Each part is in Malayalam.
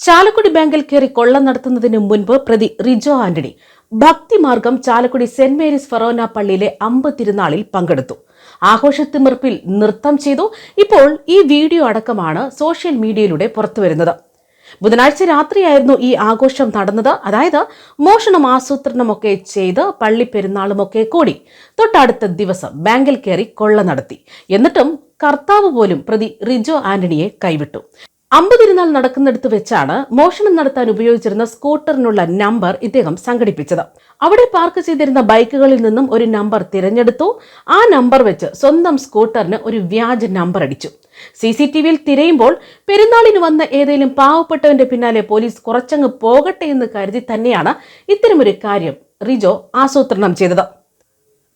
ചാലക്കുടി ബാങ്കിൽ കയറി കൊള്ള നടത്തുന്നതിന് മുൻപ് പ്രതി റിജോ ആന്റണി ഭക്തിമാർഗം ചാലക്കുടി സെന്റ് മേരീസ് ഫെറോന പള്ളിയിലെ അമ്പ് തിരുനാളിൽ പങ്കെടുത്തു. ആഘോഷത്തിമിർപ്പിൽ നൃത്തം ചെയ്തു. ഇപ്പോൾ ഈ വീഡിയോ അടക്കമാണ് സോഷ്യൽ മീഡിയയിലൂടെ പുറത്തുവരുന്നത്. ബുധനാഴ്ച രാത്രിയായിരുന്നു ഈ ആഘോഷം നടന്നത്. അതായത് മോഷണം ആസൂത്രണമൊക്കെ ചെയ്ത് പള്ളി പെരുന്നാളുമൊക്കെ കൂടി തൊട്ടടുത്ത ദിവസം ബാങ്കിൽ കയറി കൊള്ള നടത്തി. എന്നിട്ടും കർത്താവ് പോലും പ്രതി റിജോ ആന്റണിയെ കൈവിട്ടു. അമ്പതിരുന്നാൾ നടക്കുന്നിടത്ത് വെച്ചാണ് മോഷണം നടത്താൻ ഉപയോഗിച്ചിരുന്ന സ്കൂട്ടറിനുള്ള നമ്പർ ഇദ്ദേഹം സംഘടിപ്പിച്ചത്. അവിടെ പാർക്ക് ചെയ്തിരുന്ന ബൈക്കുകളിൽ നിന്നും ഒരു നമ്പർ തിരഞ്ഞെടുത്തു. ആ നമ്പർ വെച്ച് സ്വന്തം സ്കൂട്ടറിന് ഒരു വ്യാജ നമ്പർ അടിച്ചു. സി സി ടി വിയിൽ തിരയുമ്പോൾ പെരുന്നാളിന് വന്ന ഏതെങ്കിലും പാവപ്പെട്ടവന്റെ പിന്നാലെ പോലീസ് കുറച്ചങ്ങ് പോകട്ടെ എന്ന് കരുതി തന്നെയാണ് ഇത്തരമൊരു കാര്യം റിജോ ആസൂത്രണം ചെയ്തത്.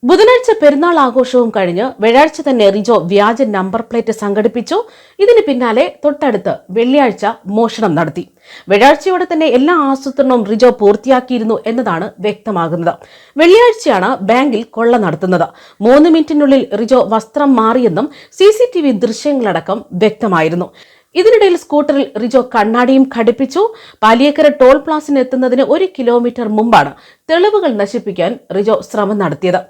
ബുധനാഴ്ച പെരുന്നാൾ ആഘോഷവും കഴിഞ്ഞ് വ്യാഴാഴ്ച തന്നെ റിജോ വ്യാജ നമ്പർ പ്ലേറ്റ് സംഘടിപ്പിച്ചു. ഇതിന് പിന്നാലെ തൊട്ടടുത്ത് വെള്ളിയാഴ്ച മോഷണം നടത്തി. വ്യാഴാഴ്ചയോടെ തന്നെ എല്ലാ ആസൂത്രണവും റിജോ പൂർത്തിയാക്കിയിരുന്നു എന്നതാണ് വ്യക്തമാകുന്നത്. വെള്ളിയാഴ്ചയാണ് ബാങ്കിൽ കൊള്ള നടത്തുന്നത്. മൂന്ന് മിനിറ്റിനുള്ളിൽ റിജോ വസ്ത്രം മാറിയെന്നും സി സി ടി വി ദൃശ്യങ്ങളടക്കം വ്യക്തമായിരുന്നു. ഇതിനിടയിൽ സ്കൂട്ടറിൽ റിജോ കണ്ണാടിയും ഘടിപ്പിച്ചു. പാലിയേക്കര ടോൾ പ്ലാസിന് എത്തുന്നതിന് ഒരു കിലോമീറ്റർ മുമ്പാണ് തെളിവുകൾ നശിപ്പിക്കാൻ റിജോ ശ്രമം നടത്തിയത്.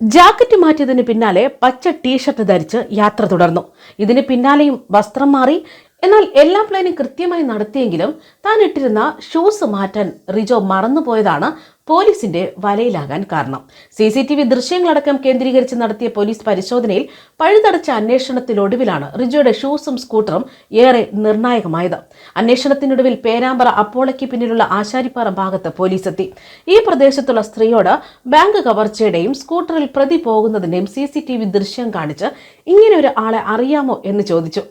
ജാക്കറ്റ് മാറ്റിയതിന് പിന്നാലെ പച്ച ടീഷർട്ട് ധരിച്ച് യാത്ര തുടർന്നു. ഇതിന് പിന്നാലെയും വസ്ത്രം മാറി. എന്നാൽ എല്ലാ പ്ലാനും കൃത്യമായി നടത്തിയെങ്കിലും താൻ ഇട്ടിരുന്ന ഷൂസ് മാറ്റാൻ റിജോ മറന്നുപോയതാണ് പോലീസിന്റെ വലയിലാകാൻ കാരണം. സി സി ടി വി ദൃശ്യങ്ങളടക്കം കേന്ദ്രീകരിച്ച് നടത്തിയ പോലീസ് പരിശോധനയിൽ പഴുതടച്ച അന്വേഷണത്തിനൊടുവിലാണ് റിജോയുടെ ഷൂസും സ്കൂട്ടറും ഏറെ നിർണായകമായത്. അന്വേഷണത്തിനൊടുവിൽ പേരാമ്പ്ര അപ്പോളയ്ക്ക് പിന്നിലുള്ള ആശാരിപ്പാറ ഭാഗത്ത് പോലീസ് എത്തി ഈ പ്രദേശത്തുള്ള സ്ത്രീയോട് ബാങ്ക് കവർച്ചയുടെയും സ്കൂട്ടറിൽ പ്രതി പോകുന്നതിന്റെയും സി സി ടി വി ദൃശ്യം കാണിച്ച് ഇങ്ങനെ ഒരു ആളെ അറിയാമോ എന്ന് ചോദിച്ചു.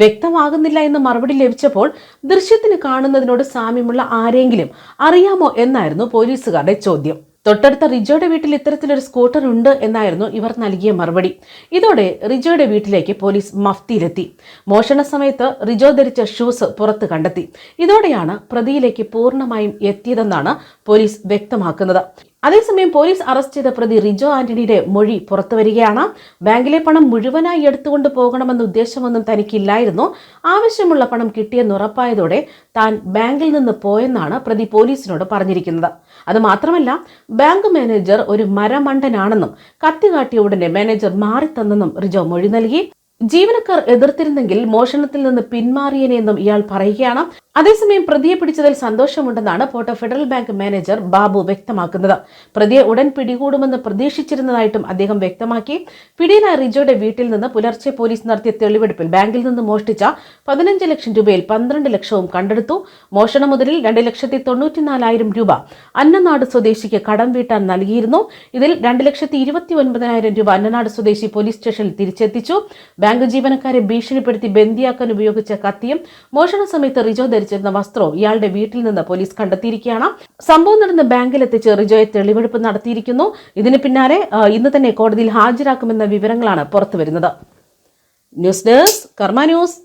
വ്യക്തമാകുന്നില്ല എന്ന് മറുപടി ലഭിച്ചപ്പോൾ ദൃശ്യത്തിന് കാണുന്നതിനോട് സാമ്യമുള്ള ആരെങ്കിലും അറിയാമോ എന്നായിരുന്നു പോലീസുകാരുടെ ചോദ്യം. തൊട്ടടുത്ത റിജോയുടെ വീട്ടിൽ ഇത്തരത്തിലൊരു സ്കൂട്ടർ ഉണ്ട് എന്നായിരുന്നു ഇവർ നൽകിയ മറുപടി. ഇതോടെ റിജോയുടെ വീട്ടിലേക്ക് പോലീസ് മഫ്തിയിലെത്തി. മോഷണ സമയത്ത് റിജോ ധരിച്ച ഷൂസ് പുറത്ത് കണ്ടെത്തി. ഇതോടെയാണ് പ്രതിയിലേക്ക് പൂർണമായും എത്തിയതെന്നാണ് പോലീസ് വ്യക്തമാക്കുന്നത്. അതേസമയം പോലീസ് അറസ്റ്റ് ചെയ്ത പ്രതി റിജോ ആന്റണിയുടെ മൊഴി പുറത്തുവരികയാണ്. ബാങ്കിലെ പണം മുഴുവനായി എടുത്തുകൊണ്ട് പോകണമെന്ന ഉദ്ദേശമൊന്നും തനിക്കില്ലായിരുന്നു. ആവശ്യമുള്ള പണം കിട്ടിയെന്ന് ഉറപ്പായതോടെ താൻ ബാങ്കിൽ നിന്ന് പോയെന്നാണ് പ്രതി പോലീസിനോട് പറഞ്ഞിരിക്കുന്നത്. അതുമാത്രമല്ല ബാങ്ക് മാനേജർ ഒരു മരമണ്ടനാണെന്നും കത്തി കാട്ടിയ ഉടനെ മാനേജർ മാറിത്തന്നെന്നും റിജോ മൊഴി നൽകി. ജീവനക്കാർ എതിർത്തിരുന്നെങ്കിൽ മോഷണത്തിൽ നിന്ന് പിന്മാറിയനെന്നും ഇയാൾ പറയുകയാണ്. അതേസമയം പ്രതിയെ പിടിച്ചതിൽ സന്തോഷമുണ്ടെന്നാണ് Potta Federal Bank manager Babu വ്യക്തമാക്കുന്നത്. പ്രതിയെ ഉടൻ പിടികൂടുമെന്ന് പ്രതീക്ഷിച്ചിരുന്നതായിട്ടും അദ്ദേഹം വ്യക്തമാക്കി. പിടിയിലായ റിജോയുടെ വീട്ടിൽ നിന്ന് പുലർച്ചെ പോലീസ് നടത്തിയ തെളിവെടുപ്പിൽ ബാങ്കിൽ നിന്ന് മോഷ്ടിച്ച പതിനഞ്ച് ലക്ഷം രൂപയിൽ പന്ത്രണ്ട് ലക്ഷവും കണ്ടെടുത്തു. മോഷണ മുതലിൽ രണ്ട് ലക്ഷത്തി തൊണ്ണൂറ്റിനാലായിരം രൂപ അന്നനാട് സ്വദേശിക്ക് കടം വീട്ടാൻ നൽകിയിരുന്നു. ഇതിൽ രണ്ട് ലക്ഷത്തി ഇരുപത്തി ഒൻപതിനായിരം രൂപ അന്നനാട് സ്വദേശി പോലീസ് സ്റ്റേഷനിൽ തിരിച്ചെത്തിച്ചു. ബാങ്ക് ജീവനക്കാരെ ഭീഷണിപ്പെടുത്തി ബന്ദിയാക്കാൻ ഉപയോഗിച്ച കത്തിയും മോഷണ സമയത്ത് റിജോ ധരിച്ചിരുന്ന വസ്ത്രവും ഇയാളുടെ വീട്ടിൽ നിന്ന് പോലീസ് കണ്ടെത്തിയിരിക്കുകയാണ്. സംഭവം നടന്ന ബാങ്കിലെത്തിച്ച് റിജോയെ തെളിവെടുപ്പ് നടത്തിയിരിക്കുന്നു. ഇതിന് പിന്നാലെ ഇന്ന് തന്നെ കോടതിയിൽ ഹാജരാക്കുമെന്ന വിവരങ്ങളാണ് പുറത്തുവരുന്നത്. News desk Karma news.